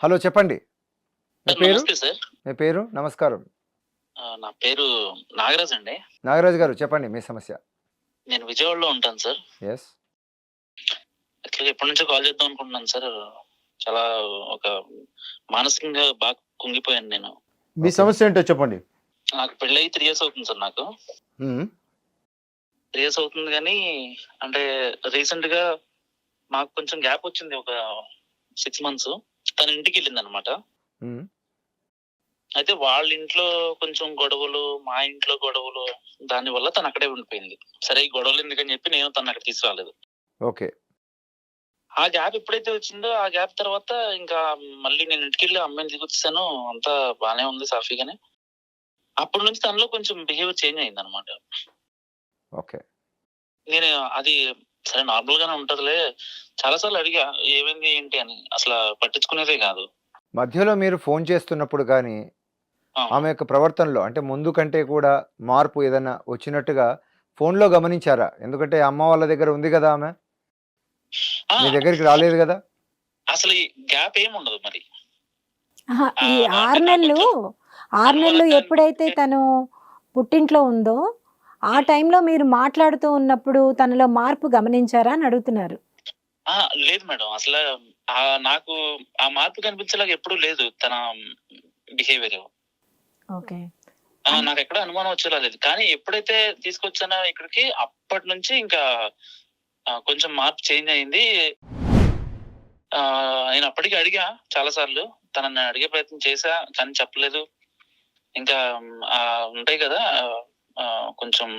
Hello చెప్పండి. మీ పేరు? మీ పేరు? నమస్కారం. నా పేరు నాగరాజ్ అండి. నాగరాజు గారు చెప్పండి మీ సమస్య. నేను విజయవాడలో ఉంటాను సార్. ఎస్ యాక్చువల్గా ఎప్పటి నుంచో కాల్ చేద్దాం అనుకుంటున్నాను సార్. చాలా ఒక మానసికంగా బాగా కుంగిపోయాను నేను. మీ సమస్య ఏంటో చెప్పండి. నాకు పెళ్ళి త్రీ ఇయర్స్ అవుతుంది సార్ నాకు. త్రీ ఇయర్స్ అవుతుంది కానీ అంటే రీసెంట్గా మాకు కొంచెం గ్యాప్ వచ్చింది ఒక సిక్స్ మంత్స్ తన ఇంటికి వెళ్ళింది అనమాట అయితే వాళ్ళ ఇంట్లో కొంచెం గొడవలు మా ఇంట్లో గొడవలు దాని వల్ల తను అక్కడే ఉండిపోయింది. సరే ఈ గొడవలు ఎందుకని చెప్పి నేను తను అక్కడ తీసుకురాలేదు. ఓకే. ఆ గ్యాప్ ఎప్పుడైతే వచ్చిందో ఆ గ్యాప్ తర్వాత ఇంకా మళ్ళీ నేను ఇంటికి వెళ్ళి అమ్మాయిని దిగొచ్చాను అంతా బానే ఉంది సాఫీగానే. అప్పటి నుంచి తనలో కొంచెం బిహేవియర్ చేంజ్ అయింది అనమాట ఓకే. నేను అది సరే నార్మల్ గానే ఉంటదిలే. చాలా సార్లు అడిగా ఏమైంది ఏంటి? అని. అసలు పట్టించుకునేదే కాదు. మధ్యలో మీరు ఫోన్ చేస్తున్నప్పుడు కానీ ఆ, ఆమె యొక్క ప్రవర్తనలో అంటే ముందు కంటే కూడా మార్పు ఏదైనా వచ్చినట్టుగా ఫోన్లో గమనించారా? ఎందుకంటే అమ్మ వాళ్ళ దగ్గర ఉంది కదా ఆమె? మీ దగ్గరికి రాలేదు కదా? అసలు ఈ గ్యాప్ ఏమి ఉండదు మరి. ఆహా, ఈ ఆ, ఆరు నెలలు ఆరు నెలలు ఎప్పుడైతే తను పుట్టింట్లో ఉందో ఆ టైంలో మీరు మాట్లాడుతూ ఉన్నప్పుడు తనలో మార్పు గమనించారా అని అడుగుతున్నారు. ఆ, లేదు మేడం. అసలు ఆ నాకు ఆ మార్పు కనిపించేలాగా ఎప్పుడూ లేదు తన బిహేవియర్. ఓకే. నాకు ఎక్కడ అనుమానం వచ్చేలా లేదు. కానీ ఎప్పుడైతే తీసుకొచ్చానో ఇక్కడికి అప్పటి నుంచి ఇంకా కొంచెం మార్పు చేంజ్ అయింది. ఆ, నేను అప్పటికి అడిగా చాలా సార్లు తనని అడిగే ప్రయత్నం చేశా కానీ చెప్పలేదు. ఇంకా ఉంటాయి కదా కొంచెం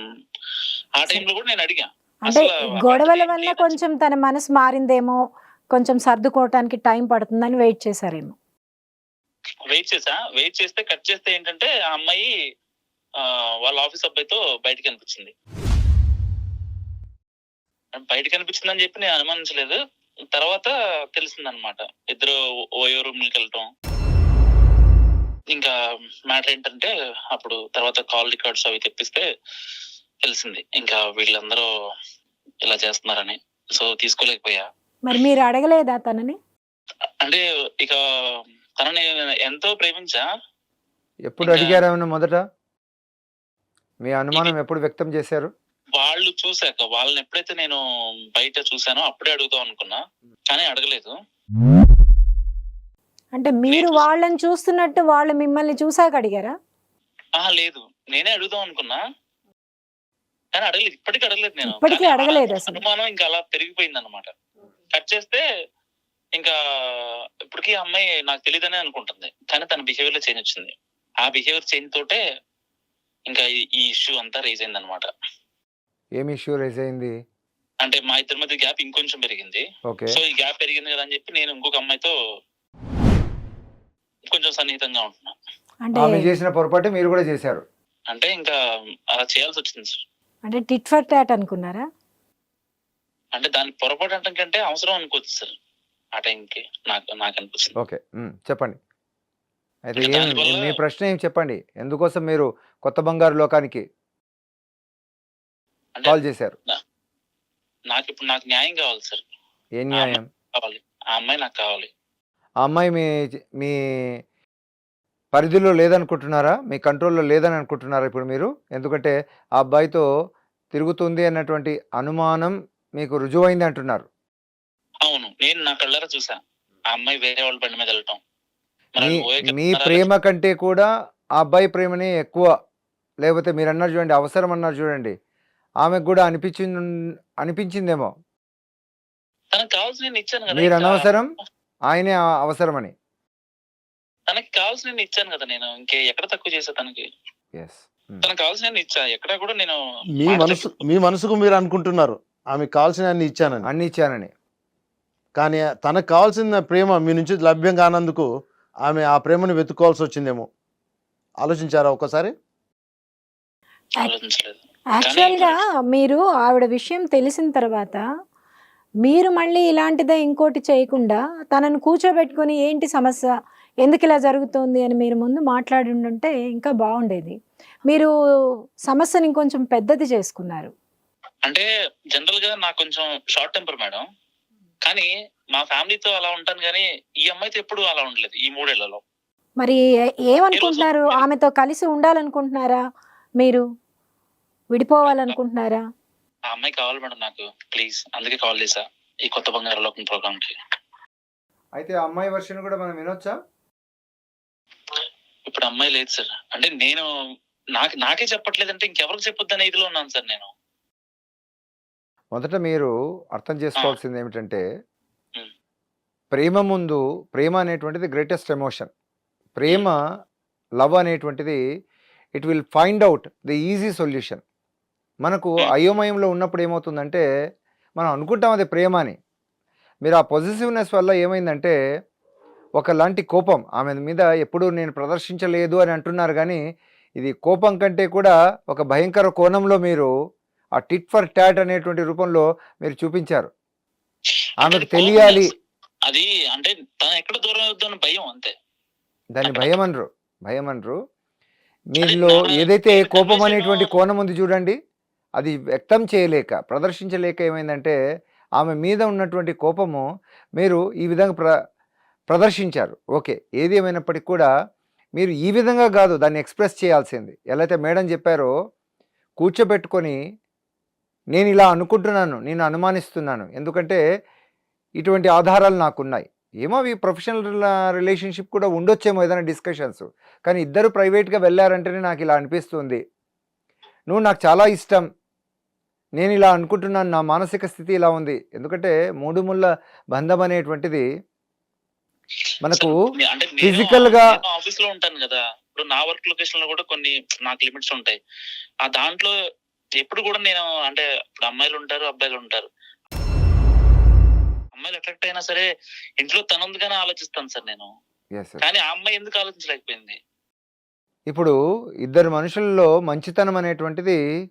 ఆ టైంలో కూడా నేను అడిగా. అంటే గొడవల వల్ల. కొంచెం తన మనసు మారిందేమో కొంచెం సర్దుకోవటానికి టైం పడుతుందని వెయిట్ చేశారేమో. వెయిట్ చేసా? వెయిట్ చేస్తే కట్ చేస్తే ఏంటంటే ఆ అమ్మాయి వాళ్ళ ఆఫీస్ అబ్బాయితో బయటకు కనిపించింది బయట కనిపించిందని చెప్పి నేను అనుమానించలేదు. తర్వాత తెలిసింది అనమాట ఇద్దరు ఓయో రూమ్ వెళ్ళటం. ఇంకా మ్యాటర్ ఏంటంటే అప్పుడు తర్వాత కాల్ రికార్డ్స్ అవి తెప్పిస్తే తెలిసింది. ఇంకా వీళ్ళందరూ ఇలా చేస్తున్నారని. సో తీసుకోలేకపోయా. మరి మీరు అడగలేదా తనని? అంటే ఇక తనని ఎంతో ప్రేమించా. ఎప్పుడు అడిగారు మొదట? మీ అనుమానం ఎప్పుడు వ్యక్తం చేశారు? వాళ్ళు చూశాక వాళ్ళని ఎప్పుడైతే నేను బయట చూసానో అప్పుడే అడుగుదాం అనుకున్నా. కానీ అడగలేదు. అంటే మీరు. వాళ్ళని చూస్తున్నట్టు వాళ్ళు మిమ్మల్ని చూసాక అడిగారా? ఆహా లేదు. నేనే అడుగుదాం అనుకున్నా. కానీ అడగలేదు. ఇప్పటికీ అడగలేదు నేను. ఇప్పటికీ అడగలేదు అసలు. అనుమానం ఇంకా అలా పెరిగిపోయింది అనమాట కట్ చేస్తే ఇంకా ఇప్పటికీ అమ్మాయి నాకు తెలియదనే అనుకుంటుంది. కానీ తన బిహేవియర్లో చేంజ్ వచ్చింది. ఆ బిహేవియర్ చేంజ్ తోటే ఇంకా ఈ- ఇష్యూ అంతా రేజ్ అయింది అనమాట ఏమి ఇష్యూ రేజ్ అయింది? అంటే మా ఇద్దరి మధ్య గ్యాప్ ఇంకొంచెం పెరిగింది. ఓకే. సో ఈ గ్యాప్ పెరిగింది కదా అని చెప్పి నేను ఇంకొక అమ్మాయితో కొంచెం సన్నిహితంగా ఉంటున్నా. అంటే ఆమె చేసిన పొరపాటు మీరు కూడా చేశారు. అంటే ఇంకా అలా చేయాల్సి వచ్చింది సార్. అంటే టిట్ ఫర్ టాట్ అనుకున్నారా? అంటే దాని పొరపాటు అంటే కంటే అవసరం అనుకోవచ్చు సార్ ఆ టైంకి. నాకు నాకు అనిపిస్తుంది. ఓకే. ఉమ్, చెప్పండి. అయితే ఇంకా ఏం దానివల్ల- మీ ప్రశ్న ఏం చెప్పండి? ఎందుకోసం మీరు కొత్త బంగారు లోకానికి అంటే కాల్ చేశారు? నాకు ఇప్పుడు నాకు న్యాయం కావాలి సార్. ఏ న్యాయం? కావాలి. ఆ అమ్మాయి నాకు కావాలి. ఆ అమ్మాయి మీ మీ పరిధిలో లేదనుకుంటున్నారా? మీ కంట్రోల్లో లేదని అనుకుంటున్నారా ఇప్పుడు మీరు? ఎందుకంటే ఆ అబ్బాయితో తిరుగుతుంది అన్నటువంటి అనుమానం మీకు రుజువైంది అంటున్నారు. అవును. నేను నా కళ్ళారా చూసా. ఆ అమ్మాయి వేరే వాళ్ళ బండి మీద వెళ్ళటం. మరి మీ మీ చెప్తున్నారా ప్రేమ కంటే కూడా ఆ అబ్బాయి ప్రేమనే ఎక్కువ. లేకపోతే మీరు అన్నారు చూడండి అవసరం అన్నారు చూడండి. ఆమెకు కూడా అనిపించింది అనిపించిందేమో. తనకు కావాల్సిన నేను ఇచ్చాను కదా. మీరు ఇంకా అనవసరం. ఆయనే అవసరమని. తనకి కావాల్సిన నేను ఇచ్చాను కదా నేను ఇంకే ఎక్కడ తక్కువ చేసా తనకి? ఎస్ తనకు కావాల్సిన నేను ఇచ్చా ఎక్కడ కూడా నేను మీ మనసు మీ మనసుకు మీరు అనుకుంటున్నారు ఆమెకు కావాల్సిన అన్ని ఇచ్చానని. అన్ని ఇచ్చానని. కానీ తనకు కావాల్సిన ప్రేమ మీ నుంచి లభ్యం కానందుకు ఆమె ఆ ప్రేమను వెతుక్కోవాల్సి వచ్చిందేమో. ఆలోచించారా ఆలోచించలేదు. యాక్చువల్గా మీరు ఆవిడ విషయం తెలిసిన తర్వాత మీరు మళ్ళీ ఇలాంటిదే ఇంకోటి చేయకుండా తనను కూర్చోబెట్టుకొని ఏంటి సమస్య? ఎందుకు ఇలా జరుగుతోంది అని మీరు ముందు మాట్లాడి ఉంటే ఇంకా బాగుండేది. మీరు సమస్యని ఇంకొంచెం పెద్దది చేసుకున్నారు. అంటే జనరల్గా నాకు కొంచెం షార్ట్ టెంపర్ మేడం. కానీ మా ఫ్యామిలీతో అలా ఉంటాను కానీ ఈ అమ్మాయితో ఎప్పుడు అలా ఉండలేదు ఈ మూడేళ్ళలో. మరి ఏమనుకుంటున్నారు? ఆమెతో కలిసి ఉండాలనుకుంటున్నారా మీరు? విడిపోవాలనుకుంటున్నారా? ఆ అమ్మాయి కావాలి మేడం నాకు ప్లీజ్ అందుకే కాల్ చేశా ఈ కొత్త బంగారు లోకం ప్రోగ్రామ్కి అయితే ఆ అమ్మాయి వర్షన్ కూడా మనం వినొచ్చా? ఇప్పుడు అమ్మాయి లేదు సార్. అంటే నేను నాకు నాకే చెప్పట్లేదంటే ఇంకెవరికి చెప్పొద్దనే ఇదిలో ఉన్నాను సార్ నేను. మొదట మీరు అర్థం చేసుకోవాల్సింది ఏమిటంటే. ప్రేమ ముందు ప్రేమ అనేటువంటిది గ్రేటెస్ట్ ఎమోషన్ ప్రేమ లవ్ అనేటువంటిది it will find out the easy solution మనకు. అయోమయంలో ఉన్నప్పుడు ఏమవుతుందంటే మనం అనుకుంటాం అది ప్రేమ అని. మీరు ఆ పొజిటివ్నెస్ వల్ల ఏమైందంటే ఒకలాంటి కోపం ఆమె మీద ఎప్పుడూ నేను ప్రదర్శించలేదు అని అంటున్నారు కానీ ఇది కోపం కంటే కూడా ఒక భయంకర కోణంలో మీరు ఆ టిట్ ఫర్ టాట్ అనేటువంటి రూపంలో మీరు చూపించారు. ఆమెకు తెలియాలి అది అంటే తను ఎక్కడ దూరం అవుతుందని భయం అంతే. దాన్ని భయం అనరు భయం అనరు మీలో ఏదైతే కోపం అనేటువంటి కోణం ఉంది చూడండి. అది వ్యక్తం చేయలేక ప్రదర్శించలేక ఏమైందంటే ఆమె మీద ఉన్నటువంటి కోపము మీరు ఈ విధంగా ప్ర ప్రదర్శించారు. ఓకే ఏది ఏమైనప్పటికీ కూడా మీరు ఈ విధంగా కాదు దాన్ని ఎక్స్ప్రెస్ చేయాల్సింది. ఎలా అయితే మేడం చెప్పారో కూర్చోబెట్టుకొని నేను ఇలా అనుకుంటున్నాను నేను అనుమానిస్తున్నాను. ఎందుకంటే ఇటువంటి ఆధారాలు నాకున్నాయి. ఏమో ఈ ప్రొఫెషనల్ రిలేషన్షిప్ కూడా ఉండొచ్చేమో ఏదైనా డిస్కషన్స్. కానీ ఇద్దరు ప్రైవేట్గా వెళ్ళారంటేనే నాకు ఇలా అనిపిస్తుంది. నువ్వు నాకు చాలా ఇష్టం. నేను ఇలా అనుకుంటున్నాను నా మానసిక స్థితి ఇలా ఉంది. ఎందుకంటే మూడు ముళ్ళ బంధం అనేటువంటిది మనకు physical గా- ఆఫీస్లో ఉంటాను కదా. ఇప్పుడు నా వర్క్ లొకేషన్లో కూడా కొన్ని నాకు లిమిట్స్ ఉంటాయి. ఆ దాంట్లో ఎప్పుడు కూడా నేను అంటే ఇప్పుడు అమ్మాయిలు ఉంటారు అబ్బాయిలు ఉంటారు. అమ్మాయిలు అట్రాక్ట్ అయినా సరే ఇంట్లో తనందుగానే ఆలోచిస్తాను సార్ నేను. కానీ ఆ అమ్మాయి ఎందుకు ఆలోచించలేకపోయింది? ఇప్పుడు ఇద్దరు మనుషుల్లో మంచితనం అనేటువంటిది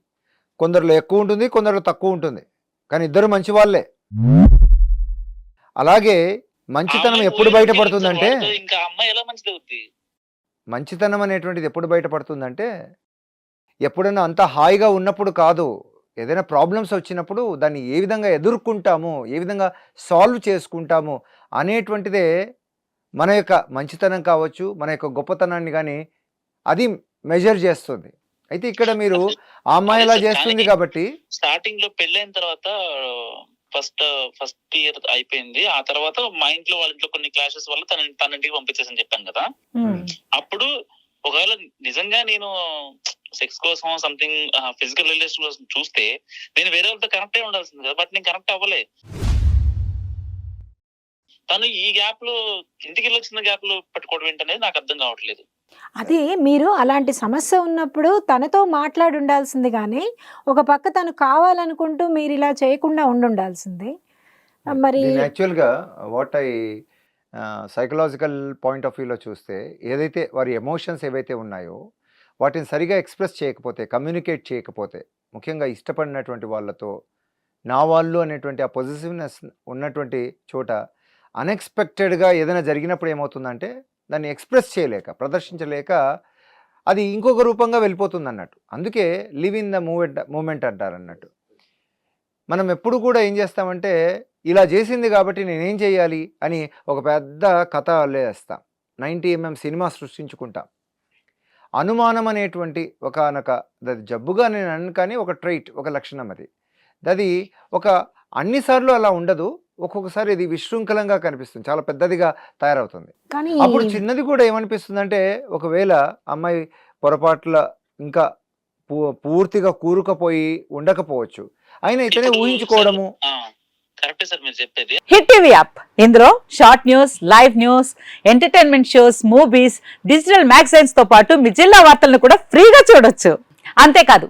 కొందరిలో ఎక్కువ ఉంటుంది కొందరిలో తక్కువ ఉంటుంది. కానీ ఇద్దరు మంచి వాళ్ళే. అలాగే మంచితనం ఎప్పుడు బయటపడుతుందంటే మంచితనం అనేటువంటిది ఎప్పుడు బయటపడుతుందంటే ఎప్పుడైనా అంత హాయిగా ఉన్నప్పుడు కాదు. ఏదైనా ప్రాబ్లమ్స్ వచ్చినప్పుడు దాన్ని ఏ విధంగా ఎదుర్కొంటాము ఏ విధంగా సాల్వ్ చేసుకుంటాము అనేటువంటిదే మన యొక్క మంచితనం కావచ్చు మన యొక్క గొప్పతనాన్ని కానీ అది మెజర్ చేస్తుంది. అయితే ఇక్కడ మీరు ఆ అమ్మాయి చేస్తుంది కాబట్టి? స్టార్టింగ్లో పెళ్ళైన తర్వాత ఫస్ట్ ఫస్ట్ ఇయర్ అయిపోయింది. ఆ తర్వాత మా ఇంట్లో వాళ్ళ ఇంట్లో కొన్ని క్లాషెస్ వల్ల తన తన ఇంటికి పంపించేసని చెప్పాను కదా. అప్పుడు ఒకవేళ నిజంగా నేను సెక్స్ కోసం సంథింగ్ ఫిజికల్ రిలేషన్ కోసం చూస్తే నేను వేరే వాళ్ళతో కనెక్ట్ అయి ఉండాల్సింది కదా. బట్ నేను కనెక్ట్ అవ్వలే. తను ఈ గ్యాప్లో ఇంటికి వెళ్ళొచ్చిన గ్యాప్లో పెట్టుకోవడం ఏంటనేది నాకు అర్థం కావట్లేదు. అదే మీరు అలాంటి సమస్య ఉన్నప్పుడు తనతో మాట్లాడి ఉండాల్సింది కానీ ఒక పక్క తను కావాలనుకుంటూ మీరు ఇలా చేయకుండా ఉండుండాల్సింది మరి యాక్చువల్గా what I psychological point of వ్యూలో చూస్తే ఏదైతే వారి ఎమోషన్స్ ఏవైతే ఉన్నాయో వాటిని సరిగా ఎక్స్ప్రెస్ చేయకపోతే కమ్యూనికేట్ చేయకపోతే ముఖ్యంగా ఇష్టపడినటువంటి వాళ్ళతో నా వాళ్ళు అనేటువంటి ఆ పొజిటివ్నెస్ ఉన్నటువంటి చోట అన్ఎక్స్పెక్టెడ్గా ఏదైనా జరిగినప్పుడు ఏమవుతుందంటే దాన్ని ఎక్స్ప్రెస్ చేయలేక ప్రదర్శించలేక అది ఇంకొక రూపంగా వెళ్ళిపోతుంది అన్నట్టు అందుకే live in the moment moment అంటారు అన్నట్టు మనం ఎప్పుడు కూడా ఏం చేస్తామంటే ఇలా చేసింది కాబట్టి నేనేం చేయాలి అని ఒక పెద్ద కథ లేస్తాం. నైంటీ ఎంఎం సినిమా సృష్టించుకుంటాం. అనుమానం అనేటువంటి ఒకనొక అది జబ్బుగా నేను అన్ను కానీ ఒక ట్రైట్ ఒక లక్షణం అది. అది ఒక అన్నిసార్లు అలా ఉండదు. ఒక్కొక్కసారి ఇది విశృంఖలంగా కనిపిస్తుంది. చాలా పెద్దదిగా తయారవుతుంది. కానీ అప్పుడు చిన్నది కూడా ఏమనిపిస్తుంది అంటే ఒకవేళ అమ్మాయి పొరపాట్ల ఇంకా పూ- పూర్తిగా కూరుకుపోయి ఉండకపోవచ్చు. అయినా ఇతనే ఊహించుకోవడము. ఆ, కరెక్టే సార్ మీరు చెప్పేది. Hit TV app. ఇందులో short news live news entertainment shows movies digital మ్యాగజైన్స్తో పాటు మీ జిల్లా వార్తలను కూడా ఫ్రీగా చూడొచ్చు. అంతేకాదు